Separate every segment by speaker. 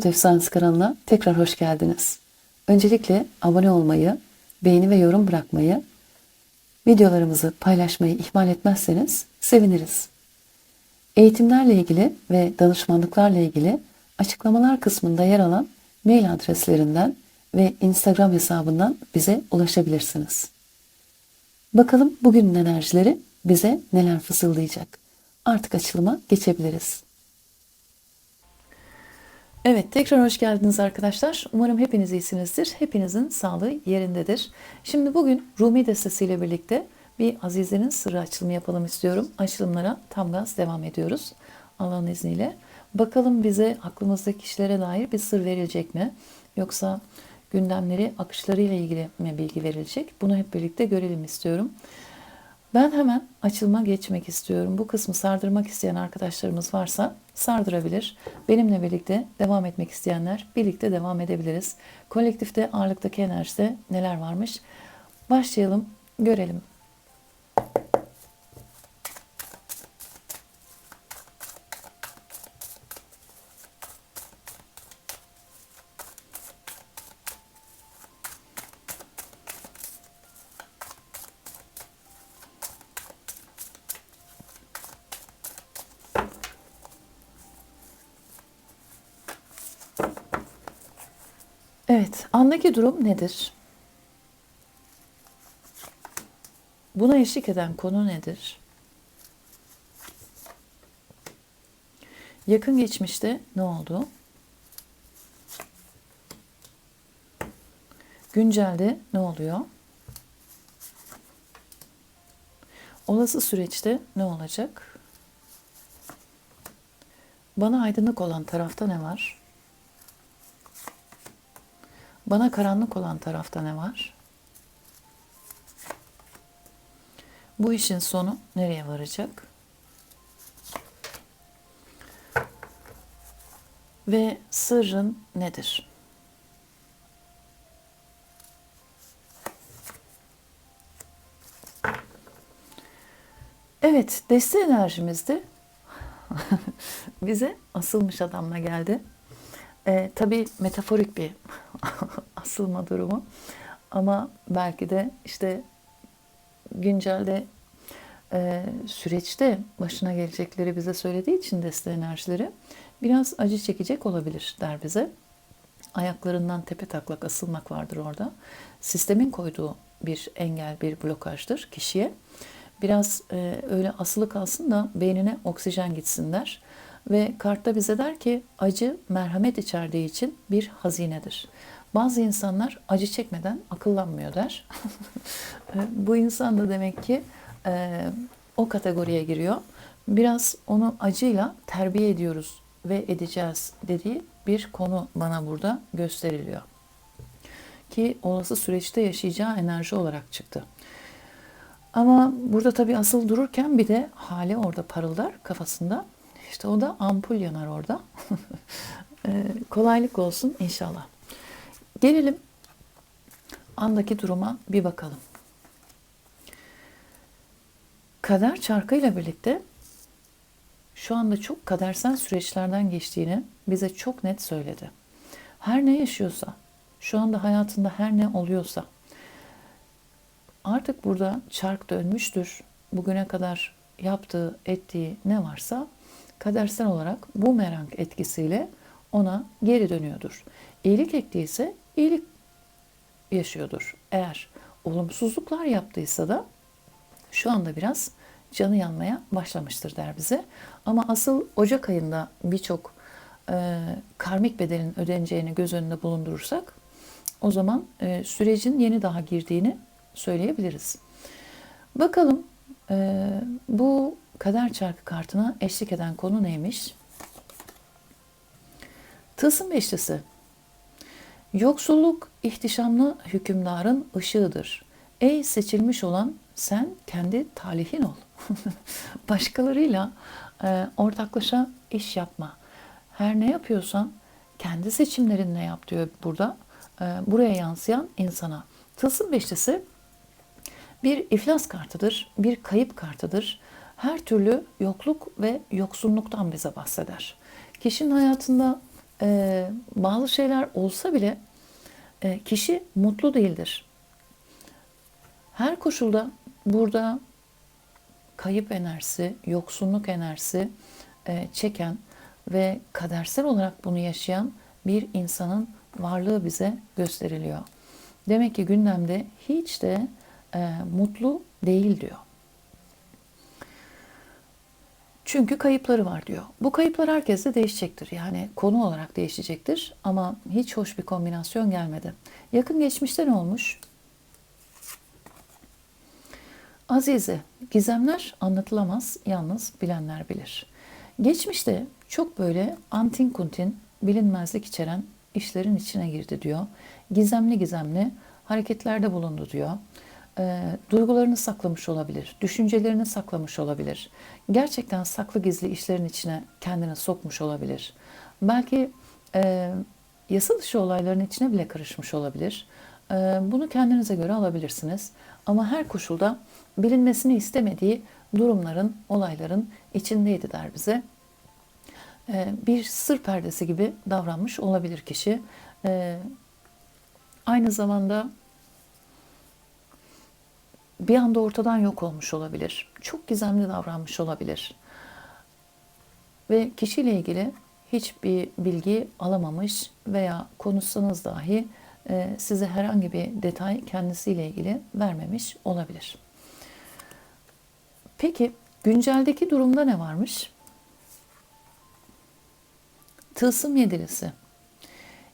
Speaker 1: Tarot Efsanesi kanalına tekrar hoş geldiniz. Öncelikle abone olmayı, beğeni ve yorum bırakmayı, videolarımızı paylaşmayı ihmal etmezseniz seviniriz. Eğitimlerle ilgili ve danışmanlıklarla ilgili açıklamalar kısmında yer alan mail adreslerinden ve Instagram hesabından bize ulaşabilirsiniz. Bakalım bugünün enerjileri bize neler fısıldayacak. Artık açılıma geçebiliriz. Evet, tekrar hoş geldiniz arkadaşlar. Umarım hepiniz iyisinizdir. Hepinizin sağlığı yerindedir. Şimdi bugün Rumi destesiyle birlikte bir Azize'nin sırrı açılımı yapalım istiyorum. Açılımlara tam gaz devam ediyoruz. Allah'ın izniyle. Bakalım bize aklımızdaki kişilere dair bir sır verilecek mi? Yoksa gündemleri, akışlarıyla ilgili mi bilgi verilecek? Bunu hep birlikte görelim istiyorum. Ben hemen açılma geçmek istiyorum. Bu kısmı sardırmak isteyen arkadaşlarımız varsa sardırabilir. Benimle birlikte devam etmek isteyenler birlikte devam edebiliriz. Kolektifte ağırlıktaki enerjide neler varmış? Başlayalım, görelim. Evet, andaki durum nedir? Buna eşlik eden konu nedir? Yakın geçmişte ne oldu? Güncelde ne oluyor? Olası süreçte ne olacak? Bana aydınlık olan tarafta ne var? Bana karanlık olan tarafta ne var? Bu işin sonu nereye varacak? Ve sırrın nedir? Evet, deste enerjimizde bize asılmış adamla geldi. E, tabii metaforik bir asılma durumu. Ama belki de işte güncelde e, süreçte başına gelecekleri bize söylediği için deste enerjileri biraz acı çekecek olabilir der bize. Ayaklarından tepe taklak asılmak vardır orada. Sistemin koyduğu bir engel, bir blokajdır kişiye. Biraz e, öyle asılı kalsın da beynine oksijen gitsin der. Ve kartta bize der ki acı merhamet içerdiği için bir hazinedir. Bazı insanlar acı çekmeden akıllanmıyor der. Bu insan da demek ki e, o kategoriye giriyor. Biraz onu acıyla terbiye ediyoruz ve edeceğiz dediği bir konu bana burada gösteriliyor. Ki olası süreçte yaşayacağı enerji olarak çıktı. Ama burada tabii asıl dururken bir de hali orada parıldar kafasında. İşte o da ampul yanar orada. e, kolaylık olsun inşallah. Gelelim andaki duruma bir bakalım. Kader çarkıyla birlikte şu anda çok kadersel süreçlerden geçtiğini bize çok net söyledi. Her ne yaşıyorsa, şu anda hayatında her ne oluyorsa artık burada çark dönmüştür. Bugüne kadar yaptığı, ettiği ne varsa kadersel olarak bu merak etkisiyle ona geri dönüyordur. İyilik ettiyse iyilik yaşıyordur. Eğer olumsuzluklar yaptıysa da şu anda biraz canı yanmaya başlamıştır der bize. Ama asıl Ocak ayında birçok e, karmik bedelin ödeneceğini göz önünde bulundurursak o zaman e, sürecin yeni daha girdiğini söyleyebiliriz. Bakalım e, bu kader çarkı kartına eşlik eden konu neymiş? Tılsım beşlisi. Yoksulluk ihtişamlı hükümdarın ışığıdır. Ey seçilmiş olan sen kendi talihin ol. Başkalarıyla e, ortaklaşa iş yapma. Her ne yapıyorsan kendi seçimlerinle yap diyor burada. E, buraya yansıyan insana. Tılsım beşlisi bir iflas kartıdır, bir kayıp kartıdır. Her türlü yokluk ve yoksunluktan bize bahseder. Kişinin hayatında e, bazı şeyler olsa bile e, kişi mutlu değildir. Her koşulda burada kayıp enerjisi, yoksunluk enerjisi e, çeken ve kadersel olarak bunu yaşayan bir insanın varlığı bize gösteriliyor. Demek ki gündemde hiç de e, mutlu değil diyor. Çünkü kayıpları var diyor. Bu kayıplar herkeste değişecektir. Yani konu olarak değişecektir ama hiç hoş bir kombinasyon gelmedi. Yakın geçmişte ne olmuş? Azize, gizemler anlatılamaz, yalnız bilenler bilir. Geçmişte çok böyle antin kuntin, bilinmezlik içeren işlerin içine girdi diyor. Gizemli gizemli hareketlerde bulundu diyor. E, duygularını saklamış olabilir, düşüncelerini saklamış olabilir. Gerçekten saklı gizli işlerin içine kendini sokmuş olabilir. Belki e, yasa dışı olayların içine bile karışmış olabilir. E, bunu kendinize göre alabilirsiniz. Ama her koşulda bilinmesini istemediği durumların, olayların içindeydi der bize. E, bir sır perdesi gibi davranmış olabilir kişi. E, aynı zamanda bir anda ortadan yok olmuş olabilir. Çok gizemli davranmış olabilir. Ve kişiyle ilgili hiçbir bilgi alamamış veya konuşsanız dahi e, size herhangi bir detay kendisiyle ilgili vermemiş olabilir. Peki günceldeki durumda ne varmış? Tılsım yedilisi.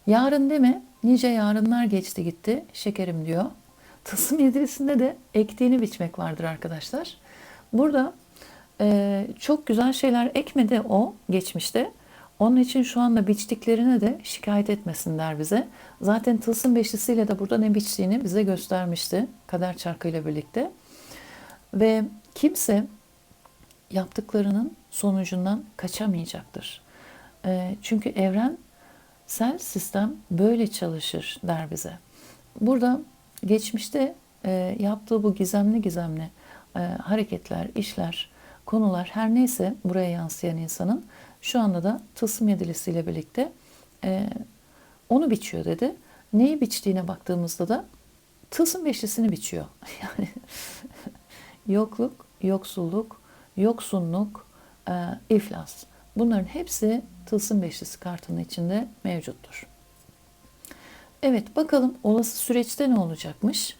Speaker 1: Yarın deme, nice yarınlar geçti gitti şekerim diyor. Tılsım yedilisinde de ektiğini biçmek vardır arkadaşlar. Burada e, çok güzel şeyler ekmedi o geçmişte. Onun için şu anda biçtiklerine de şikayet etmesinler bize. Zaten tılsım beşlisiyle de burada ne biçtiğini bize göstermişti kader çarkıyla birlikte. Ve kimse yaptıklarının sonucundan kaçamayacaktır. E, çünkü evrensel sistem böyle çalışır der bize. Burada geçmişte e, yaptığı bu gizemli gizemli e, hareketler, işler, konular her neyse buraya yansıyan insanın şu anda da tılsım yedilisiyle birlikte e, onu biçiyor dedi. Neyi biçtiğine baktığımızda da tılsım beşlisini biçiyor. Yani yokluk, yoksulluk, yoksunluk, e, iflas. Bunların hepsi tılsım beşlisi kartının içinde mevcuttur. Evet bakalım olası süreçte ne olacakmış?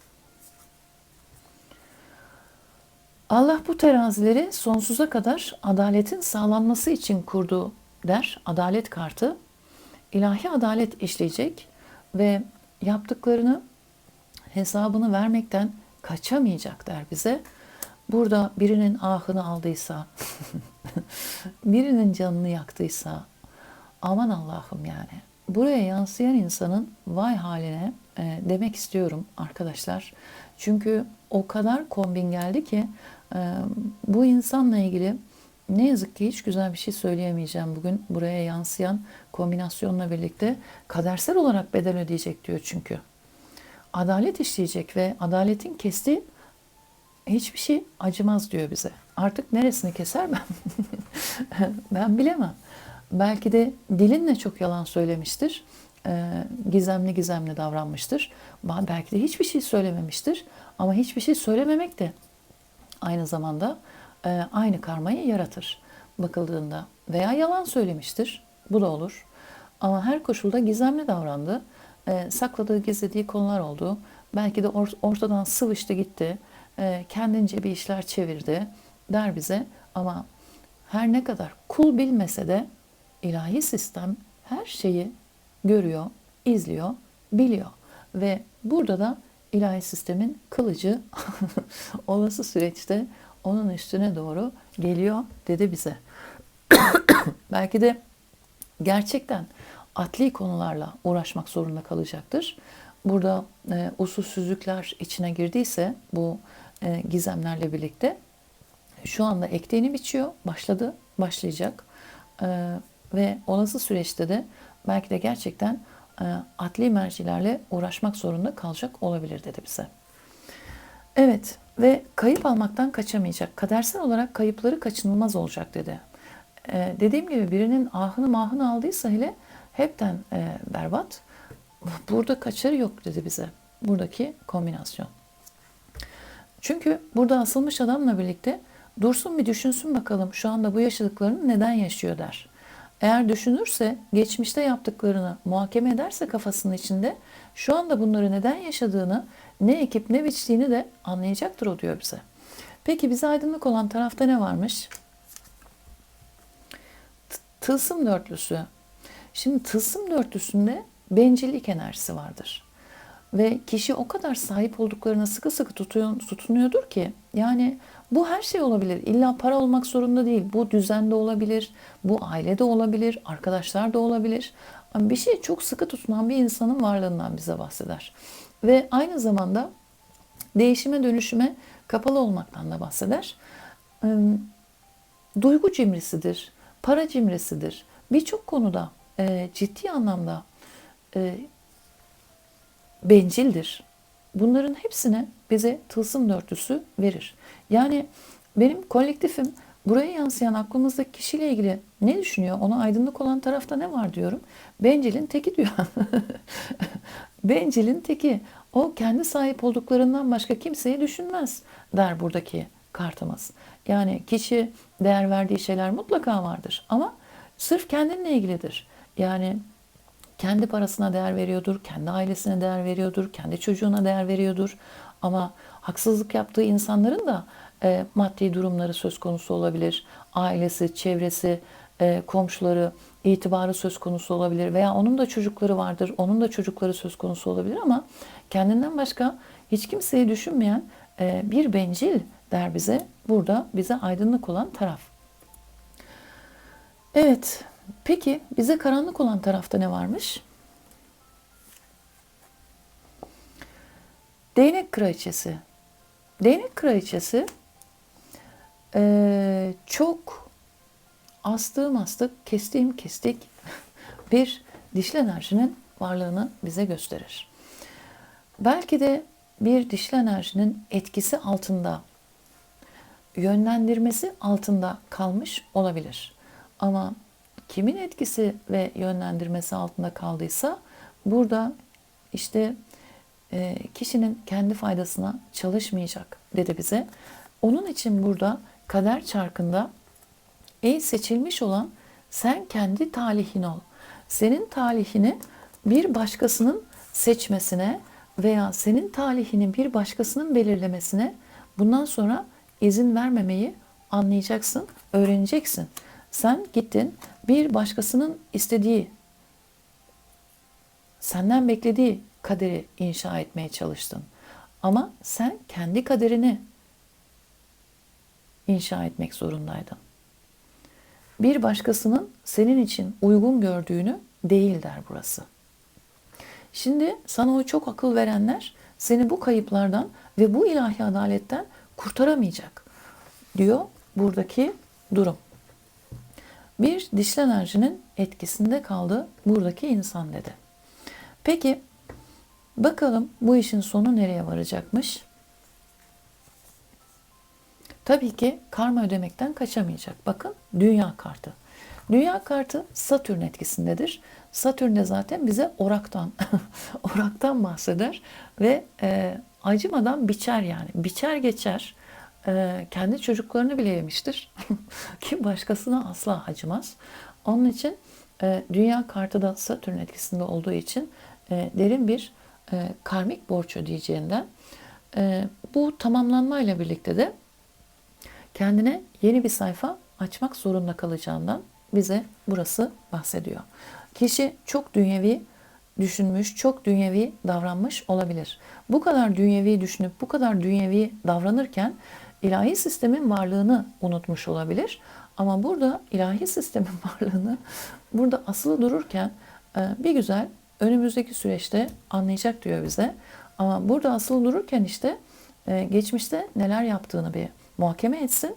Speaker 1: Allah bu terazileri sonsuza kadar adaletin sağlanması için kurdu der. Adalet kartı. İlahi adalet işleyecek ve yaptıklarını hesabını vermekten kaçamayacak der bize. Burada birinin ahını aldıysa, birinin canını yaktıysa, aman Allah'ım yani buraya yansıyan insanın vay haline e, demek istiyorum arkadaşlar. Çünkü o kadar kombin geldi ki e, bu insanla ilgili ne yazık ki hiç güzel bir şey söyleyemeyeceğim bugün buraya yansıyan kombinasyonla birlikte kadersel olarak bedel ödeyecek diyor çünkü. Adalet işleyecek ve adaletin kestiği hiçbir şey acımaz diyor bize. Artık neresini keser ben ben bilemem. Belki de dilinle çok yalan söylemiştir. E, gizemli gizemli davranmıştır. Belki de hiçbir şey söylememiştir. Ama hiçbir şey söylememek de aynı zamanda e, aynı karmayı yaratır bakıldığında. Veya yalan söylemiştir. Bu da olur. Ama her koşulda gizemli davrandı. E, sakladığı, gizlediği konular oldu. Belki de ortadan sıvıştı gitti. kendince bir işler çevirdi der bize. Ama her ne kadar kul bilmese de ilahi sistem her şeyi görüyor, izliyor, biliyor. Ve burada da ilahi sistemin kılıcı olası süreçte onun üstüne doğru geliyor dedi bize. Belki de gerçekten atli konularla uğraşmak zorunda kalacaktır. Burada e, usulsüzlükler içine girdiyse bu e, gizemlerle birlikte şu anda ektiğini biçiyor, başladı, başlayacak. E, ve olası süreçte de belki de gerçekten e, adli mercilerle uğraşmak zorunda kalacak olabilir dedi bize. Evet ve kayıp almaktan kaçamayacak. Kadersel olarak kayıpları kaçınılmaz olacak dedi. Ee, dediğim gibi birinin ahını mahını aldıysa hele hepten e, berbat. Burada kaçarı yok dedi bize. Buradaki kombinasyon. Çünkü burada asılmış adamla birlikte dursun bir düşünsün bakalım şu anda bu yaşadıklarını neden yaşıyor der. Eğer düşünürse, geçmişte yaptıklarını muhakeme ederse kafasının içinde şu anda bunları neden yaşadığını, ne ekip ne biçtiğini de anlayacaktır o diyor bize. Peki bize aydınlık olan tarafta ne varmış? Tılsım dörtlüsü. Şimdi tılsım dörtlüsünde bencillik enerjisi vardır. Ve kişi o kadar sahip olduklarına sıkı sıkı tutuyor, tutunuyordur ki yani bu her şey olabilir. İlla para olmak zorunda değil. Bu düzende olabilir, bu ailede olabilir, arkadaşlar da olabilir. Ama bir şeye çok sıkı tutunan bir insanın varlığından bize bahseder. Ve aynı zamanda değişime dönüşüme kapalı olmaktan da bahseder. Duygu cimrisidir, para cimrisidir. Birçok konuda e, ciddi anlamda e, bencildir. Bunların hepsine bize tılsım dörtlüsü verir. Yani benim kolektifim buraya yansıyan aklımızdaki kişiyle ilgili ne düşünüyor? Ona aydınlık olan tarafta ne var diyorum. Bencilin teki diyor. Bencilin teki. O kendi sahip olduklarından başka kimseyi düşünmez der buradaki kartımız. Yani kişi değer verdiği şeyler mutlaka vardır ama sırf kendinle ilgilidir. Yani kendi parasına değer veriyordur, kendi ailesine değer veriyordur, kendi çocuğuna değer veriyordur. Ama haksızlık yaptığı insanların da e, maddi durumları söz konusu olabilir. Ailesi, çevresi, e, komşuları, itibarı söz konusu olabilir. Veya onun da çocukları vardır, onun da çocukları söz konusu olabilir ama kendinden başka hiç kimseyi düşünmeyen e, bir bencil der bize. Burada bize aydınlık olan taraf. Evet, peki bize karanlık olan tarafta ne varmış? Değnek kraliçesi. Değnek kraliçesi eee, çok astığım astık, kestiğim kestik bir dişli enerjinin varlığını bize gösterir. Belki de bir dişli enerjinin etkisi altında, yönlendirmesi altında kalmış olabilir. Ama kimin etkisi ve yönlendirmesi altında kaldıysa burada işte e, kişinin kendi faydasına çalışmayacak dedi bize. Onun için burada kader çarkında ey seçilmiş olan sen kendi talihin ol. Senin talihini bir başkasının seçmesine veya senin talihini bir başkasının belirlemesine bundan sonra izin vermemeyi anlayacaksın, öğreneceksin. Sen gittin bir başkasının istediği, senden beklediği kaderi inşa etmeye çalıştın. Ama sen kendi kaderini inşa etmek zorundaydın. Bir başkasının senin için uygun gördüğünü değil der burası. Şimdi sana o çok akıl verenler seni bu kayıplardan ve bu ilahi adaletten kurtaramayacak diyor buradaki durum. Bir dişli enerjinin etkisinde kaldı buradaki insan dedi. Peki bakalım bu işin sonu nereye varacakmış? Tabii ki karma ödemekten kaçamayacak. Bakın dünya kartı. Dünya kartı Satürn etkisindedir. Satürn de zaten bize oraktan, oraktan bahseder ve e, acımadan biçer yani. Biçer geçer. E, kendi çocuklarını bile yemiştir. Ki başkasına asla acımaz. Onun için e, dünya kartı da Satürn etkisinde olduğu için e, derin bir e, karmik borç ödeyeceğinden e, bu tamamlanmayla birlikte de kendine yeni bir sayfa açmak zorunda kalacağından bize burası bahsediyor. Kişi çok dünyevi düşünmüş, çok dünyevi davranmış olabilir. Bu kadar dünyevi düşünüp bu kadar dünyevi davranırken ilahi sistemin varlığını unutmuş olabilir. Ama burada ilahi sistemin varlığını burada asılı dururken e, bir güzel önümüzdeki süreçte anlayacak diyor bize. Ama burada asılı dururken işte e, geçmişte neler yaptığını bir muhakeme etsin.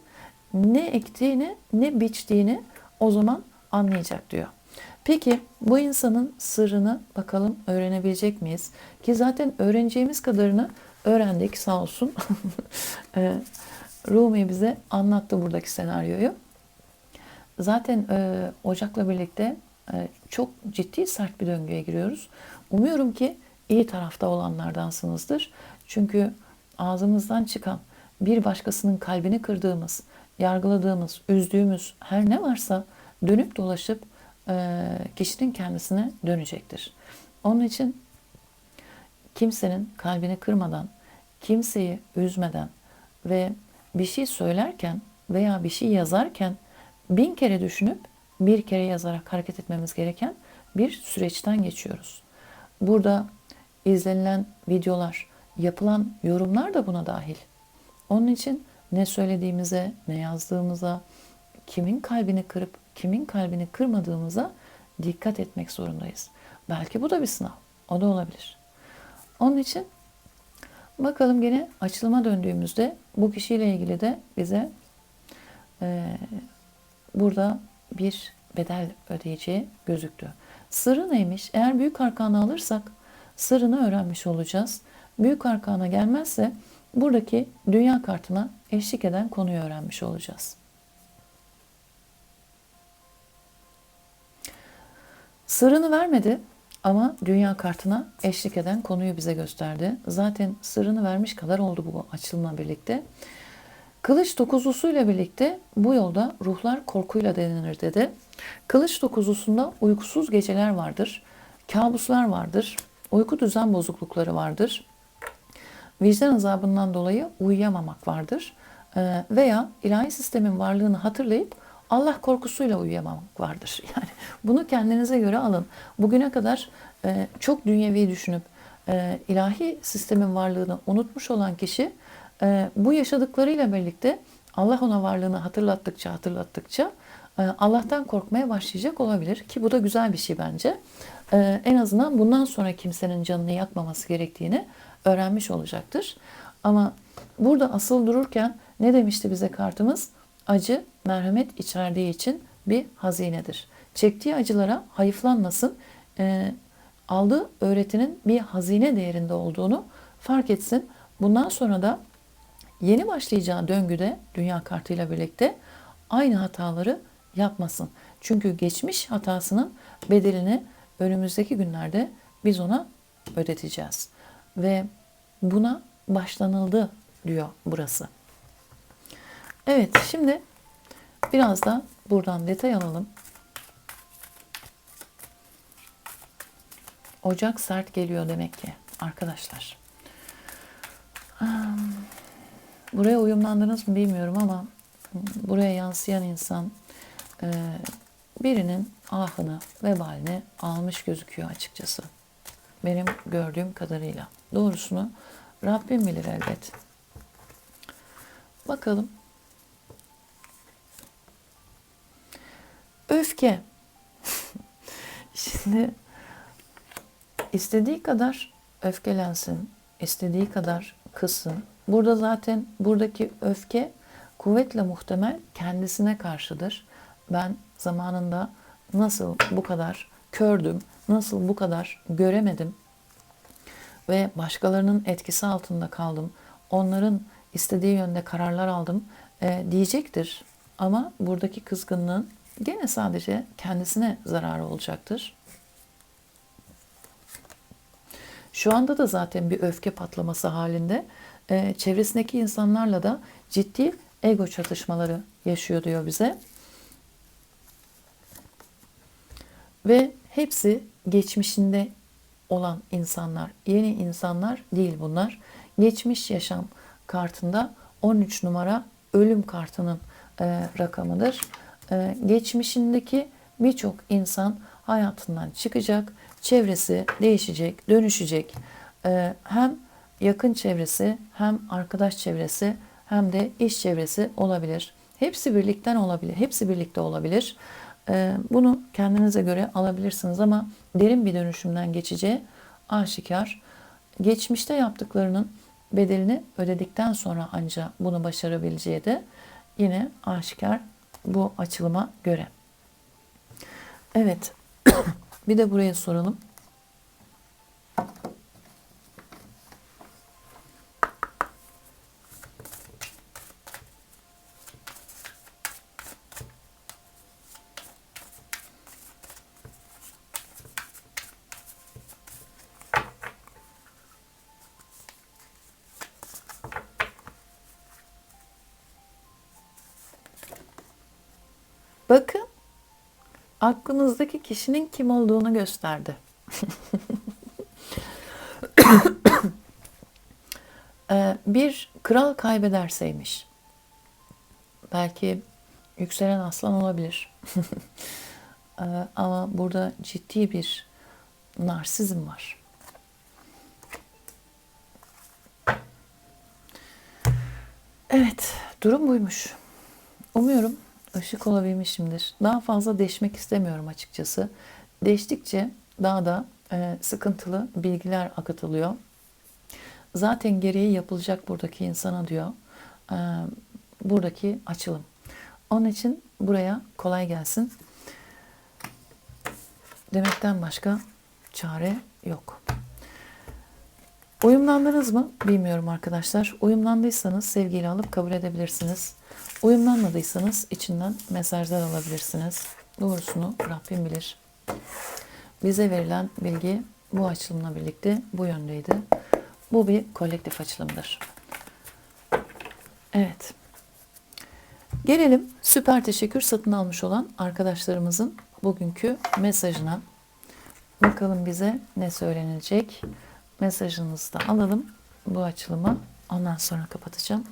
Speaker 1: Ne ektiğini ne biçtiğini o zaman anlayacak diyor. Peki bu insanın sırrını bakalım öğrenebilecek miyiz? Ki zaten öğreneceğimiz kadarını öğrendik sağ olsun. Rumi bize anlattı buradaki senaryoyu. Zaten e, Ocak'la birlikte e, çok ciddi sert bir döngüye giriyoruz. Umuyorum ki iyi tarafta olanlardansınızdır. Çünkü ağzımızdan çıkan bir başkasının kalbini kırdığımız, yargıladığımız, üzdüğümüz her ne varsa dönüp dolaşıp e, kişinin kendisine dönecektir. Onun için kimsenin kalbini kırmadan, kimseyi üzmeden ve bir şey söylerken veya bir şey yazarken bin kere düşünüp bir kere yazarak hareket etmemiz gereken bir süreçten geçiyoruz. Burada izlenilen videolar, yapılan yorumlar da buna dahil. Onun için ne söylediğimize, ne yazdığımıza, kimin kalbini kırıp kimin kalbini kırmadığımıza dikkat etmek zorundayız. Belki bu da bir sınav. O da olabilir. Onun için bakalım gene açılıma döndüğümüzde bu kişiyle ilgili de bize e, burada bir bedel ödeyeceği gözüktü. Sırrı neymiş? Eğer büyük arkanı alırsak sırrını öğrenmiş olacağız. Büyük arkana gelmezse buradaki dünya kartına eşlik eden konuyu öğrenmiş olacağız. Sırrını vermedi ama dünya kartına eşlik eden konuyu bize gösterdi. Zaten sırrını vermiş kadar oldu bu açılımla birlikte. Kılıç dokuzlusuyla birlikte bu yolda ruhlar korkuyla denenir dedi. Kılıç dokuzlusunda uykusuz geceler vardır, kabuslar vardır, uyku düzen bozuklukları vardır, vicdan azabından dolayı uyuyamamak vardır veya ilahi sistemin varlığını hatırlayıp Allah korkusuyla uyuyamamak vardır. Yani bunu kendinize göre alın. Bugüne kadar e, çok dünyevi düşünüp e, ilahi sistemin varlığını unutmuş olan kişi e, bu yaşadıklarıyla birlikte Allah ona varlığını hatırlattıkça hatırlattıkça e, Allah'tan korkmaya başlayacak olabilir ki bu da güzel bir şey bence. E, en azından bundan sonra kimsenin canını yakmaması gerektiğini öğrenmiş olacaktır. Ama burada asıl dururken ne demişti bize kartımız? Acı merhamet içerdiği için bir hazinedir. Çektiği acılara hayıflanmasın, e, aldığı öğretinin bir hazine değerinde olduğunu fark etsin. Bundan sonra da yeni başlayacağı döngüde dünya kartıyla birlikte aynı hataları yapmasın. Çünkü geçmiş hatasının bedelini önümüzdeki günlerde biz ona ödeteceğiz. Ve buna başlanıldı diyor burası. Evet şimdi biraz da buradan detay alalım. Ocak sert geliyor demek ki arkadaşlar. Buraya uyumlandınız mı bilmiyorum ama buraya yansıyan insan e, birinin ahını, vebalini almış gözüküyor açıkçası. Benim gördüğüm kadarıyla. Doğrusunu Rabbim bilir elbet. Bakalım. Öfke. Şimdi istediği kadar öfkelensin, istediği kadar kızsın. Burada zaten buradaki öfke kuvvetle muhtemel kendisine karşıdır. Ben zamanında nasıl bu kadar kördüm, nasıl bu kadar göremedim ve başkalarının etkisi altında kaldım. Onların istediği yönde kararlar aldım e, diyecektir. Ama buradaki kızgınlığın gene sadece kendisine zararı olacaktır. Şu anda da zaten bir öfke patlaması halinde e, çevresindeki insanlarla da ciddi ego çatışmaları yaşıyor diyor bize. Ve hepsi geçmişinde olan insanlar, yeni insanlar değil bunlar. Geçmiş yaşam kartında 13 numara ölüm kartının e, rakamıdır. E, geçmişindeki birçok insan hayatından çıkacak, çevresi değişecek, dönüşecek. E, hem yakın çevresi, hem arkadaş çevresi, hem de iş çevresi olabilir. Hepsi birlikten olabilir, hepsi birlikte olabilir. E, bunu kendinize göre alabilirsiniz ama derin bir dönüşümden geçeceği aşikar. Geçmişte yaptıklarının bedelini ödedikten sonra ancak bunu başarabileceği de yine aşikar bu açılıma göre. Evet. bir de buraya soralım. Aklınızdaki kişinin kim olduğunu gösterdi. Ee, bir kral kaybederseymiş. Belki yükselen aslan olabilir. Ee, Ama burada ciddi bir narsizm var. Evet, durum buymuş. Umuyorum ışık olabilmişimdir. Daha fazla deşmek istemiyorum açıkçası. Deştikçe daha da e, sıkıntılı bilgiler akıtılıyor. Zaten gereği yapılacak buradaki insana diyor. E, buradaki açılım. Onun için buraya kolay gelsin. Demekten başka çare yok. Uyumlandınız mı? Bilmiyorum arkadaşlar. Uyumlandıysanız sevgiyle alıp kabul edebilirsiniz. Uyumlanmadıysanız içinden mesajlar alabilirsiniz. Doğrusunu Rabbim bilir. Bize verilen bilgi bu açılımla birlikte bu yöndeydi. Bu bir kolektif açılımdır. Evet. Gelelim süper teşekkür satın almış olan arkadaşlarımızın bugünkü mesajına. Bakalım bize ne söylenecek. Mesajınızı da alalım bu açılımı. Ondan sonra kapatacağım.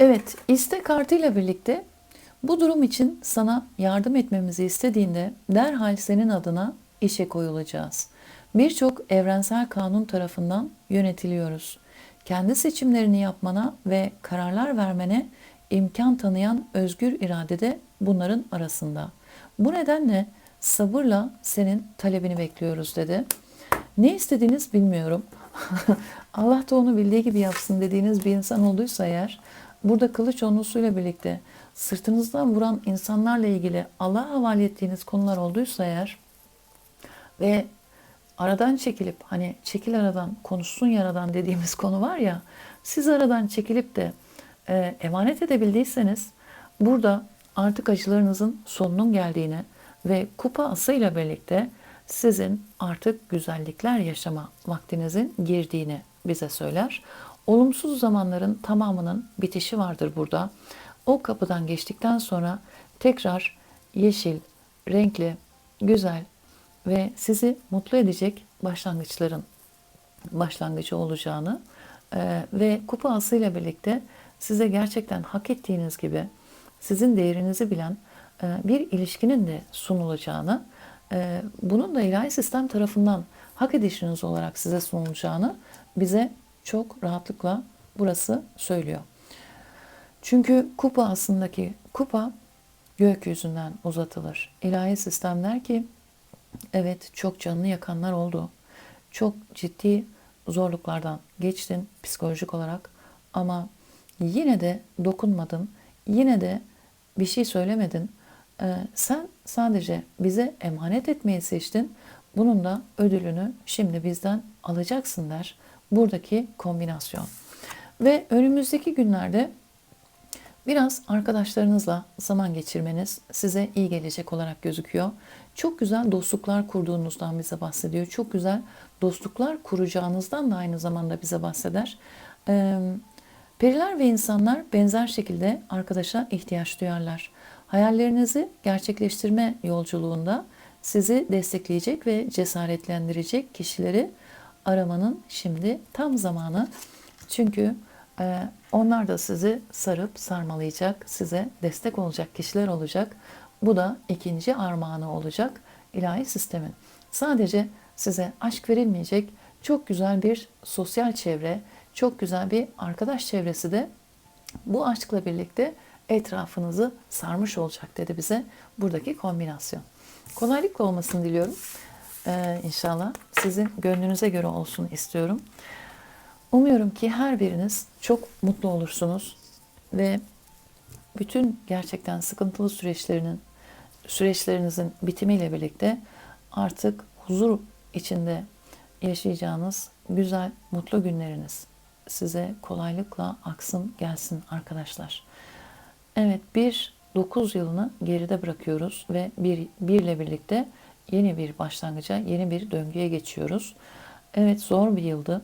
Speaker 1: Evet, iste kartıyla birlikte bu durum için sana yardım etmemizi istediğinde derhal senin adına işe koyulacağız. Birçok evrensel kanun tarafından yönetiliyoruz. Kendi seçimlerini yapmana ve kararlar vermene imkan tanıyan özgür irade de bunların arasında. Bu nedenle sabırla senin talebini bekliyoruz dedi. Ne istediğiniz bilmiyorum. Allah da onu bildiği gibi yapsın dediğiniz bir insan olduysa eğer burada kılıç onlusuyla birlikte sırtınızdan vuran insanlarla ilgili Allah'a havale ettiğiniz konular olduysa eğer ve aradan çekilip hani çekil aradan konuşsun yaradan dediğimiz konu var ya siz aradan çekilip de e, emanet edebildiyseniz burada artık acılarınızın sonunun geldiğini ve kupa asıyla birlikte sizin artık güzellikler yaşama vaktinizin girdiğini bize söyler. Olumsuz zamanların tamamının bitişi vardır burada. O kapıdan geçtikten sonra tekrar yeşil, renkli, güzel ve sizi mutlu edecek başlangıçların başlangıcı olacağını e, ve kupa asıyla birlikte size gerçekten hak ettiğiniz gibi sizin değerinizi bilen e, bir ilişkinin de sunulacağını, e, bunun da ilahi sistem tarafından hak edişiniz olarak size sunulacağını bize çok rahatlıkla burası söylüyor. Çünkü kupa aslındaki kupa gökyüzünden uzatılır. İlahi sistem der ki evet çok canını yakanlar oldu. Çok ciddi zorluklardan geçtin psikolojik olarak ama yine de dokunmadın. Yine de bir şey söylemedin. Ee, sen sadece bize emanet etmeyi seçtin. Bunun da ödülünü şimdi bizden alacaksın der buradaki kombinasyon. Ve önümüzdeki günlerde biraz arkadaşlarınızla zaman geçirmeniz size iyi gelecek olarak gözüküyor. Çok güzel dostluklar kurduğunuzdan bize bahsediyor. Çok güzel dostluklar kuracağınızdan da aynı zamanda bize bahseder. Periler ve insanlar benzer şekilde arkadaşa ihtiyaç duyarlar. Hayallerinizi gerçekleştirme yolculuğunda sizi destekleyecek ve cesaretlendirecek kişileri aramanın şimdi tam zamanı. Çünkü e, onlar da sizi sarıp sarmalayacak, size destek olacak kişiler olacak. Bu da ikinci armağanı olacak ilahi sistemin. Sadece size aşk verilmeyecek çok güzel bir sosyal çevre, çok güzel bir arkadaş çevresi de bu aşkla birlikte etrafınızı sarmış olacak dedi bize buradaki kombinasyon. Kolaylıkla olmasını diliyorum. Ee, inşallah sizin gönlünüze göre olsun istiyorum. Umuyorum ki her biriniz çok mutlu olursunuz ve bütün gerçekten sıkıntılı süreçlerinin süreçlerinizin bitimiyle birlikte artık huzur içinde yaşayacağınız güzel, mutlu günleriniz size kolaylıkla aksın gelsin arkadaşlar. Evet bir 9 yılını geride bırakıyoruz ve bir, bir ile birlikte yeni bir başlangıca, yeni bir döngüye geçiyoruz. Evet zor bir yıldı.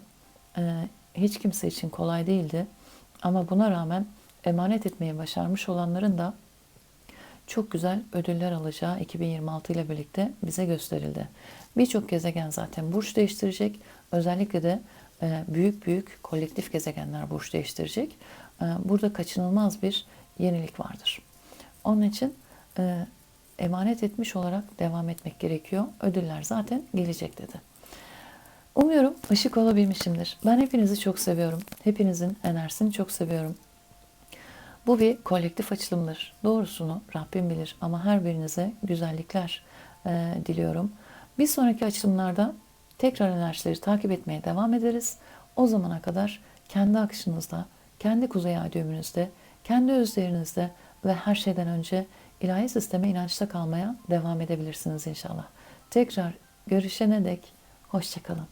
Speaker 1: Ee, hiç kimse için kolay değildi. Ama buna rağmen emanet etmeyi başarmış olanların da çok güzel ödüller alacağı 2026 ile birlikte bize gösterildi. Birçok gezegen zaten burç değiştirecek. Özellikle de e, büyük büyük kolektif gezegenler burç değiştirecek. E, Burada kaçınılmaz bir yenilik vardır. Onun için e, emanet etmiş olarak devam etmek gerekiyor. Ödüller zaten gelecek dedi. Umuyorum ışık olabilmişimdir. Ben hepinizi çok seviyorum. Hepinizin enerjisini çok seviyorum. Bu bir kolektif açılımdır. Doğrusunu Rabbim bilir ama her birinize güzellikler e, diliyorum. Bir sonraki açılımlarda tekrar enerjileri takip etmeye devam ederiz. O zamana kadar kendi akışınızda, kendi kuzey ay düğümünüzde, kendi özlerinizde ve her şeyden önce ilahi sisteme inançta kalmaya devam edebilirsiniz inşallah. Tekrar görüşene dek hoşçakalın.